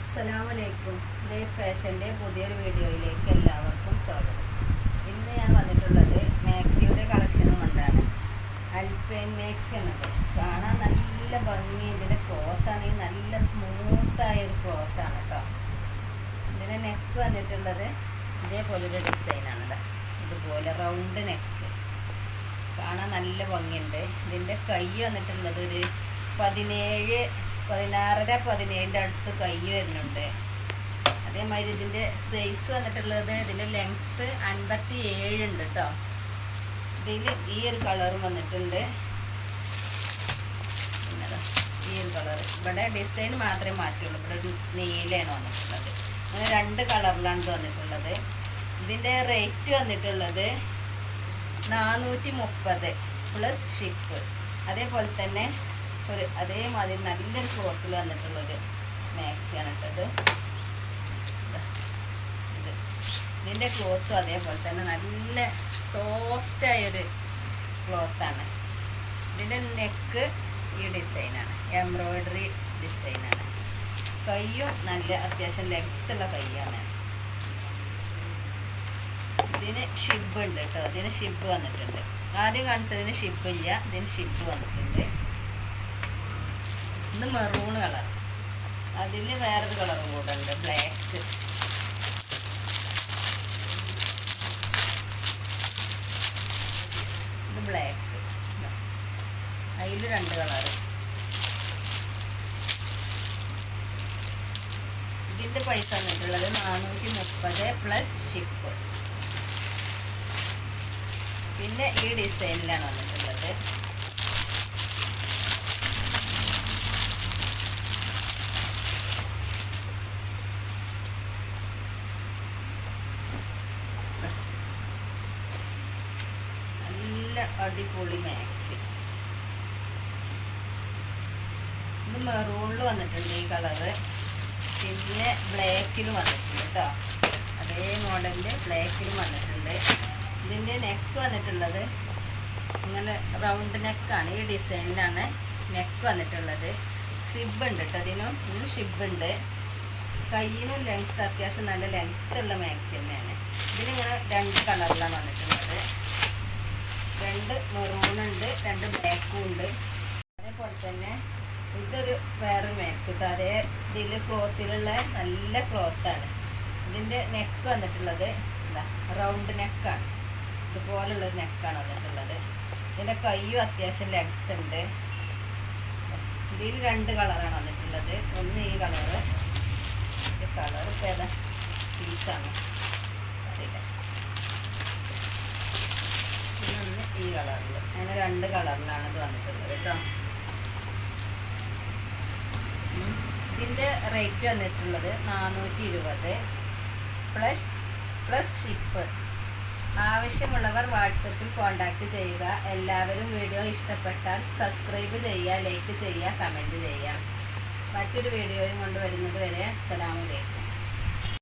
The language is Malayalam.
അസ്സലാമലൈക്കും. ലൈഫ് ഫാഷന്റെ പുതിയൊരു വീഡിയോയിലേക്ക് എല്ലാവർക്കും സ്വാഗതം. ഇന്ന് ഞാൻ വന്നിട്ടുള്ളത് മാക്സിയുടെ കളക്ഷനും കൊണ്ടാണ്. അൽഫൈൻ മാക്സി എന്നത് കാണാൻ നല്ല ഭംഗി ഇതിന്റെ ക്ലോത്താണെങ്കിൽ നല്ല സ്മൂത്തായ ഒരു ക്ലോത്താണ് കേട്ടോ ഇതിന്റെ നെക്ക് വന്നിട്ടുള്ളത് ഇതേപോലൊരു ഡിസൈനാണ് ഇതാ ഇതുപോലെ റൗണ്ട് നെക്ക് കാണാൻ നല്ല ഭംഗിയുണ്ട്. ഇതിന്റെ കൈ വന്നിട്ടുള്ളത് ഒരു പതിനേഴ് പതിനാറര പതിനേഴിന്റെ അടുത്ത് കൈ വരുന്നുണ്ട്. അതേമാതിരി ഇതിന്റെ സൈസ് വന്നിട്ടുള്ളത് ഇതിന്റെ ലെങ്ത്ത് അൻപത്തി ഏഴ് ഉണ്ട് കേട്ടോ ഇതിൽ ഈ ഒരു കളറും വന്നിട്ടുണ്ട്. ഈ ഒരു കളർ ഇവിടെ ഡിസൈൻ മാത്രമേ മാറ്റുള്ളൂ. ഇവിടെ ഒരു നീലയാണ് വന്നിട്ടുള്ളത്. അങ്ങനെ രണ്ട് കളറിലാണ് വന്നിട്ടുള്ളത്. ഇതിന്റെ റേറ്റ് വന്നിട്ടുള്ളത് നാനൂറ്റി മുപ്പത് പ്ലസ് ഷിപ്പ് അതേപോലെ തന്നെ ഒരു അതേമാതിരി നല്ലൊരു ക്ലോത്തിൽ വന്നിട്ടുള്ളൊരു മാക്സിയാണ് ഇട്ടത് ഇതാ, ഇത് ഇതിന്റെ ക്ലോത്തും അതേപോലെ തന്നെ നല്ല സോഫ്റ്റായൊരു ക്ലോത്താണ്. ഇതിന്റെ നെക്ക് ഈ ഡിസൈനാണ്. എംബ്രോയ്ഡറി ഡിസൈനാണ്. കയ്യും നല്ല അത്യാവശ്യം ലെങ്ത്തുള്ള കയ്യാണ്. ഇതിന് ഷിബ് ഉണ്ട് കേട്ടോ. ഇതിന് ഷിബ് വന്നിട്ടുണ്ട്. ആദ്യം കാണിച്ചതിന് ഷിബ് ഇല്ല. ഇതിന് ഷിബ് വന്നിട്ടുണ്ട്. ഇത് മെറൂൺ കളർ അതിൽ വേറൊരു കളറും കൂടെ ഉണ്ട് ബ്ലാക്ക് ഇത് ബ്ലാക്ക് അതിൽ രണ്ട് കളറ് ഇതിന്റെ പൈസ വന്നിട്ടുള്ളത് നാനൂറ്റി മുപ്പത് പ്ലസ് ഷിപ്പ് പിന്നെ ഈ ഡിസൈനിലാണ് വന്നിട്ടുള്ളത്. നല്ല അടിപൊളി മാക്സി. ഇത് മെറൂണിൽ വന്നിട്ടുണ്ട് ഈ കളറ്. പിന്നെ ബ്ലാക്കിലും വന്നിട്ടുണ്ട് കേട്ടോ അതേ മോഡലിൽ ബ്ലാക്കിലും വന്നിട്ടുണ്ട്. ഇതിന്റെ നെക്ക് വന്നിട്ടുള്ളത് ഇങ്ങനെ റൗണ്ട് നെക്കാണ് ഈ ഡിസൈനിലാണ് നെക്ക് വന്നിട്ടുള്ളത്. സിബ് ഉണ്ട് കേട്ടോ ഇതിനും. ഇതിന് ഷിബ് ഉണ്ട്. കയ്യിനും ലെങ്ത്ത് അത്യാവശ്യം നല്ല ലെങ്ത്ത് ഉള്ള മാക്സി തന്നെയാണ്. ഇതിനിങ്ങനെ രണ്ട് കളറിലാണ് വന്നിട്ടുള്ളത്. രണ്ട് മെറൂണുണ്ട് രണ്ട് ബ്ലാക്കും ഉണ്ട് അതേപോലെ തന്നെ ഇതൊരു വേറെ മാക്സ് കേട്ടോ അതേ ഇതിൽ ക്ലോത്തിലുള്ള നല്ല ക്ലോത്താണ് ഇതിന്റെ നെക്ക് വന്നിട്ടുള്ളത് എന്താ റൗണ്ട് നെക്കാണ് ഇതുപോലുള്ളൊരു നെക്കാണ് വന്നിട്ടുള്ളത്. ഇതിന്റെ കയ്യും അത്യാവശ്യം ലെങ്ത് ഉണ്ട്. ഇതിൽ രണ്ട് കളറാണ് വന്നിട്ടുള്ളത്. ഒന്ന് ഈ കളറ് കളർ ഇപ്പം ഏതാ ഈ കളറിൽ അങ്ങനെ രണ്ട് കളറിലാണ് ഇത് വന്നിട്ടുള്ളത് കേട്ടോ. ഇതിന്റെ റേറ്റ് വന്നിട്ടുള്ളത് നാനൂറ്റി ഇരുപത് പ്ലസ് പ്ലസ് ഷിപ്പ് ആവശ്യമുള്ളവർ വാട്സപ്പിൽ കോൺടാക്റ്റ് ചെയ്യുക. എല്ലാവരും വീഡിയോ ഇഷ്ടപ്പെട്ടാൽ സബ്സ്ക്രൈബ് ചെയ്യുക ലൈക്ക് ചെയ്യുക കമന്റ് ചെയ്യുക. മറ്റൊരു വീഡിയോയും കൊണ്ടുവരുന്നത് വരെ അസ്സലാമു അലൈക്കും.